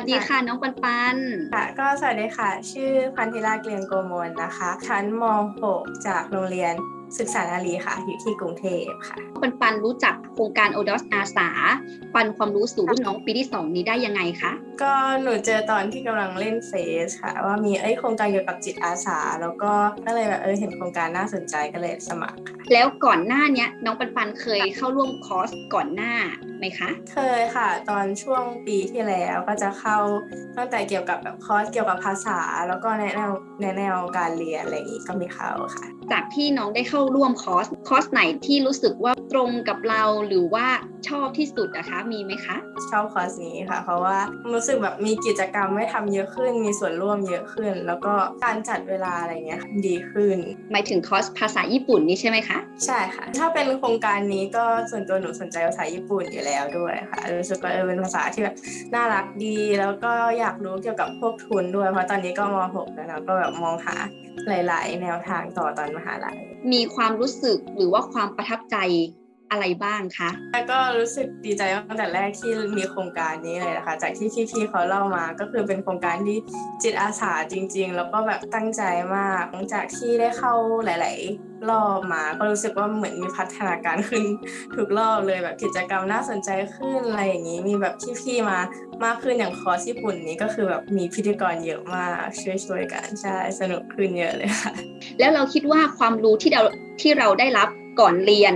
วัสดีค่ะน้องปันปันค่ะก็สวัสดีค่ะ ชื่อพันธิลาเกลียงโกมลนะคะชั้นม .6 จากโรงเรียนศึกษานารีค่ะ อยู่ที่กรุงเทพค่ะ ปันปันรู้จักโครงการโอดอสอาสาปันความรู้สู่รุ่นน้องปีที่ 2 นี้ได้ยังไงคะ ก็หนูเจอตอนที่กำลังเล่นเฟซค่ะ ว่ามีเอ้ยโครงการเกี่ยวกับจิตอาสา แล้วก็ก็เลยแบบเออเห็นโครงการน่าสนใจก็เลยสมัครค่ะแล้วก่อนหน้าเนี้ยน้องปันปันเคยเข้าร่วมคอร์สก่อนหน้าไหมคะ เคยค่ะ ตอนช่วงปีที่แล้วก็จะเข้าตั้งแต่เกี่ยวกับแบบคอร์สเกี่ยวกับภาษา แล้วก็แนะแนวแนะแนวการเรียนอะไรอย่างงี้ก็มีเข้าค่ะ จากที่น้องได้เข้าร่วมคอร์สคอร์สไหนที่รู้สึกว่า ตรงกับเราหรือว่าชอบที่สุดนะคะ มีไหมคะ ชอบคอร์สนี้ค่ะ เพราะว่ารู้สึกแบบมีกิจกรรมให้ทำเยอะขึ้น มีส่วนร่วมเยอะขึ้น แล้วก็การจัดเวลาอะไรเงี้ยดีขึ้น หมายถึงคอร์สภาษาญี่ปุ่นนี่ใช่ไหมคะ ใช่ค่ะ ถ้าเป็นโครงการนี้ก็ส่วนตัวหนูสนใจภาษาญี่ปุ่นอยู่แล้วด้วยค่ะ รู้สึกว่าเออเป็นภาษาที่แบบน่ารักดี แล้วก็อยากรู้เกี่ยวกับพวกทุนด้วย เพราะตอนนี้ก็ม .6 แล้วนะก็แบบมองหาหลาย ๆ แนวทางต่อตอนมหาลัย มีความรู้สึกหรือว่าความประทับใจ อะไรบ้างคะแล้วก็รู้สึกดีใจตั้งแต่แรกที่มีโครงการนี้เลยนะคะ จากที่พี่ๆเขาเล่ามาก็คือเป็นโครงการที่จิตอาสาจริง ๆ แล้วก็แบบตั้งใจมากหลังจากที่ได้เข้าหลาย ๆรอบมาก็รู้สึกว่าเหมือนมีพัฒนาการขึ้นทุกรอบเลยแบบกิจกรรมน่าสนใจขึ้นอะไรอย่างนี้มีแบบพี่ๆมามากขึ้นอย่างคอร์สญี่ปุ่นนี้ก็คือแบบมีพิธีกรเยอะมากช่วยๆกันใช่สนุกขึ้นเยอะเลยค่ะแล้วเราคิดว่าความรู้ที่เราที่เราได้รับ ก่อนเรียน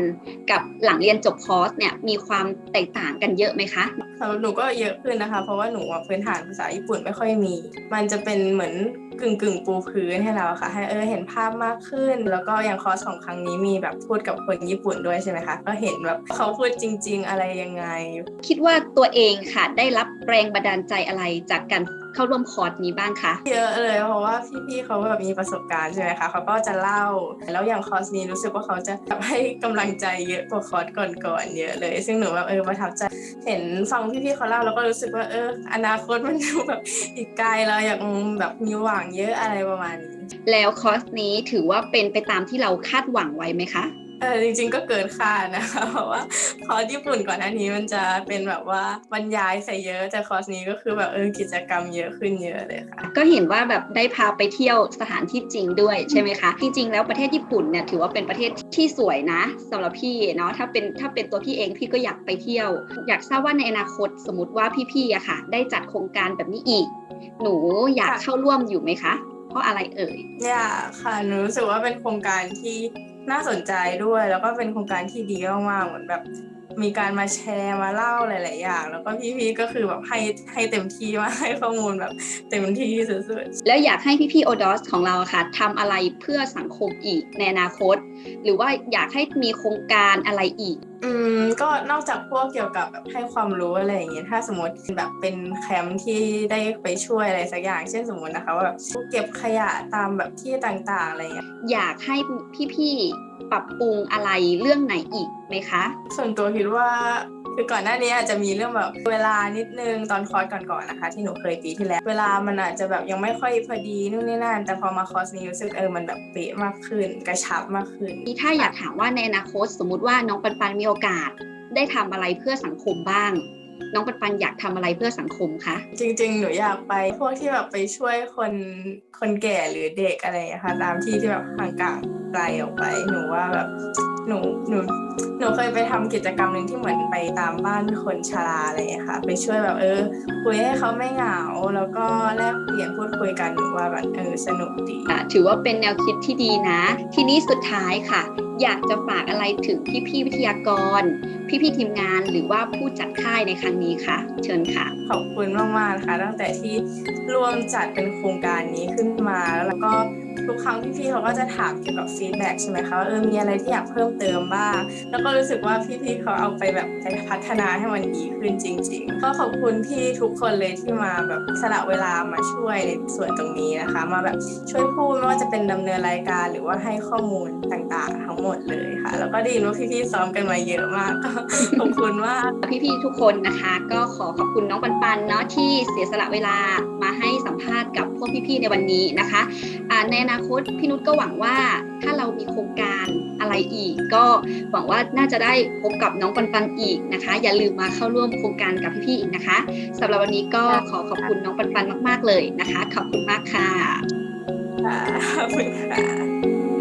กับหลังเรียนจบคอร์สเนี่ยมีความแตกต่างกันเยอะไหมคะสำหรับหนูก็เยอะขึ้นนะคะ เพราะว่าหนูอะพื้นฐานภาษาญี่ปุ่นไม่ค่อยมี มันจะเป็นเหมือนกึ่งกึ่งๆปูพื้นให้เราค่ะ ให้เออเห็นภาพมากขึ้น แล้วก็อย่างคอร์สของครั้งนี้มีแบบพูดกับคนญี่ปุ่นด้วยใช่ไหมคะก็เห็นแบบเขาพูดจริง ๆ อะไรยังไง คิดว่าตัวเองค่ะได้รับแรงบันดาลใจอะไรจากการ เข้าร่วมคอร์สนี้บ้างคะ เยอะเลยเพราะว่าพี่ๆเขาแบบมีประสบการณ์ใช่ไหมคะเขาก็จะเล่า แล้วอย่างคอร์สนี้รู้สึกว่าเขาจะแบบให้กำลังใจเยอะกว่าคอร์สก่อนๆเยอะเลย ซึ่งหนูแบบเออประทับใจเห็นฟังพี่ๆเขาเล่าแล้วก็รู้สึกว่าเออ อนาคตมันดูแบบอีกไกลแล้วอยากแบบมีหวังเยอะอะไรประมาณนี้แล้วคอร์สนี้ถือว่าเป็นไปตามที่เราคาดหวังไว้ไหมคะ เออจริงๆก็เกินคาดนะคะเพราะว่าคอร์สญี่ปุ่นก่อนหน้านี้มันจะเป็นแบบว่าบรรยายใส่เยอะแต่คอร์สนี้ก็คือแบบเออกิจกรรมเยอะขึ้นเยอะเลยค่ะ ก็เห็นว่าแบบได้พาไปเที่ยวสถานที่จริงด้วยใช่ไหมคะจริงๆแล้วประเทศญี่ปุ่นเนี่ยถือว่าเป็นประเทศที่สวยนะสำหรับพี่เนาะถ้าเป็นถ้าเป็นตัวพี่เองพี่ก็อยากไปเที่ยว อยากทราบว่าในอนาคตสมมติว่าพี่ๆอะค่ะ ได้จัดโครงการแบบนี้อีก หนูอยากเข้าร่วมอยู่ไหมคะ ราะอะไรเอ่ยอยากค่ะหนูรู้สึกว่าเป็นโครงการที่น่าสนใจด้วย แล้วก็เป็นโครงการที่ดีมากๆเหมือนแบบมีการมาแชร์มาเล่าหลาย ๆ อย่าง แล้วก็พี่ๆก็คือแบบให้ให้เต็มที่มากให้ข้อมูลแบบเต็มที่สุดๆแล้วอยากให้พี่ๆโอดอสของเราอะค่ะทำอะไรเพื่อสังคมอีกในอนาคต หรือว่าอยากให้มีโครงการอะไรอีกอืมก็นอกจากพวกเกี่ยวกับแบบให้ความรู้อะไรอย่างเงี้ยถ้าสมมติแบบเป็นแคมป์ที่ได้ไปช่วยอะไรสักอย่าง เช่นสมมตินะคะว่าแบบเก็บขยะตามแบบที่ต่างๆอะไรเงี้ยอยากให้พี่ๆปรับปรุงอะไรเรื่องไหนอีกไหมคะ ส่วนตัวคิดว่า คือก่อนหน้านี้อาจจะมีเรื่องแบบเวลานิดนึงตอนคอร์สก่อนๆนะคะ ที่หนูเคยปีที่แล้ว เวลามันอาจจะแบบยังไม่ค่อยพอดีนู่นนี่นั่นแต่พอมาคอร์สนี้รู้สึกเออมันแบบเป๊ะมากขึ้น กระชับมากขึ้นนี่ถ้าอยากถามว่าในอนาคตสมมุติว่าน้องปันปันมีโอกาส ได้ทำอะไรเพื่อสังคมบ้างน้องปันปันอยากทำอะไรเพื่อสังคมคะจริง ๆ หนูอยากไปพวกที่แบบไปช่วยคนคนแก่หรือเด็กอะไรอย่างเงี้ยค่ะตามที่ที่แบบห่างกางไกลออกไปหนูว่าแบบ หนูหนูหนูเคยไปทำกิจกรรมหนึ่งที่เหมือนไปตามบ้านคนชราอะไรอย่างเงี้ยค่ะ ไปช่วยแบบเออคุยให้เขาไม่เหงา แล้วก็แลกเปลี่ยนพูดคุยกันหนูว่าแบบเออสนุกดีอะถือว่าเป็นแนวคิดที่ดีนะ ทีนี้สุดท้ายค่ะ อยากจะฝากอะไรถึงพี่ๆวิทยากร พี่ๆทีมงานหรือว่าผู้จัดค่ายในครั้งนี้คะเชิญค่ะ ขอบคุณมากๆนะคะตั้งแต่ที่ร่วมจัดเป็นโครงการนี้ขึ้นมาแล้วก็ ทุกครั้งพี่ๆเขาก็จะถามเกี่ยวกับฟีดแบ็กใช่ไหมคะว่าเออมีอะไรที่อยากเพิ่มเติมบ้าง แล้วก็รู้สึกว่าพี่ๆเขาเอาไปแบบไปพัฒนาให้มันดีขึ้นจริง ๆ ก็ขอบคุณพี่ทุกคนเลยที่มาแบบสละเวลามาช่วยในส่วนตรงนี้นะคะ มาแบบช่วยพูดไม่ว่าจะเป็นดำเนินรายการหรือว่าให้ข้อมูลต่างๆ ทั้งหมดเลยค่ะ แล้วก็ได้ยินว่าพี่ๆซ้อมกันมาเยอะมากก็ขอบคุณมากพี่ๆทุกคนนะคะ ก็ขอขอบคุณน้องปันปันเนาะที่เสียสละเวลามาให้สัมภาษณ์กับพวกพี่ๆในวันนี้นะคะในอนานาคตพี่นุชก็หวังว่าถ้าเรามีโครงการอะไรอีก ก็หวังว่าน่าจะได้พบกับน้องปันปันอีกนะคะ อย่าลืมมาเข้าร่วมโครงการกับพี่ๆอีกนะคะสำหรับวันนี้ก็ขอขอบคุณน้องปันปันมาก ๆเลยนะคะ ขอบคุณมากค่ะค่ะขอบคุณค่ะ